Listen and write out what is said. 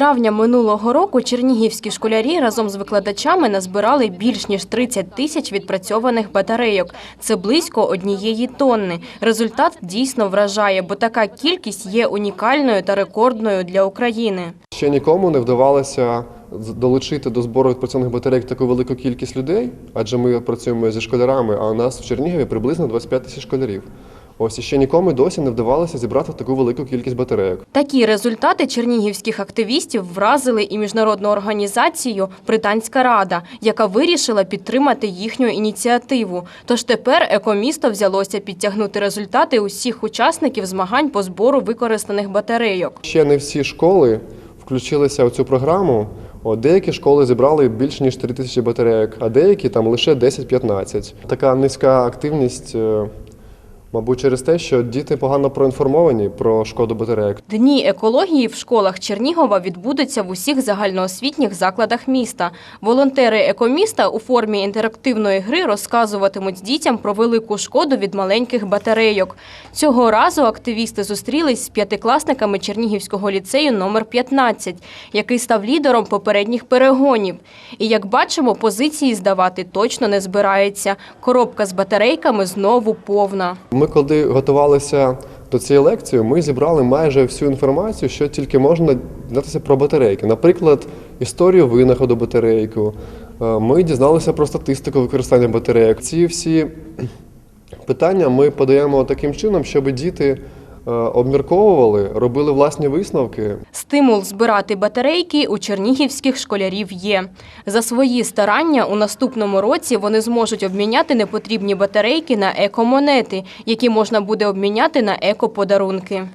травня минулого року чернігівські школярі разом з викладачами назбирали більш ніж 30 тисяч відпрацьованих батарейок. Це близько однієї тонни. Результат дійсно вражає, бо така кількість є унікальною та рекордною для України. Ще нікому не вдавалося долучити до збору відпрацьованих батарейок таку велику кількість людей, адже ми працюємо зі школярами, а у нас в Чернігові приблизно 25 тисяч школярів. Ось і ще нікому досі не вдавалося зібрати таку велику кількість батарейок. Такі результати чернігівських активістів вразили і міжнародну організацію Британська Рада, яка вирішила підтримати їхню ініціативу. Тож тепер екомісто взялося підтягнути результати усіх учасників змагань по збору використаних батарейок. Ще не всі школи включилися у цю програму. От, деякі школи зібрали більш ніж 3 тисячі батарейок, а деякі там лише 10-15. Така низька активність, е, мабуть, через те, що діти погано проінформовані про шкоду батарейок. Дні екології в школах Чернігова відбудуться в усіх загальноосвітніх закладах міста. Волонтери екоміста у формі інтерактивної гри розказуватимуть дітям про велику шкоду від маленьких батарейок. Цього разу активісти зустрілись з п'ятикласниками Чернігівського ліцею номер 15, який став лідером попередніх перегонів. І як бачимо, позиції здавати точно не збирається. Коробка з батарейками знову повна. Ми, коли готувалися до цієї лекції, ми зібрали майже всю інформацію, що тільки можна дізнатися про батарейки. Наприклад, історію винаходу батарейку. Е, Ми дізналися про статистику використання батарейок. Ці всі питання ми подаємо таким чином, щоб діти обмірковували, робили власні висновки. Стимул збирати батарейки у чернігівських школярів є. За свої старання у наступному році вони зможуть обміняти непотрібні батарейки на екомонети, які можна буде обміняти на екоподарунки.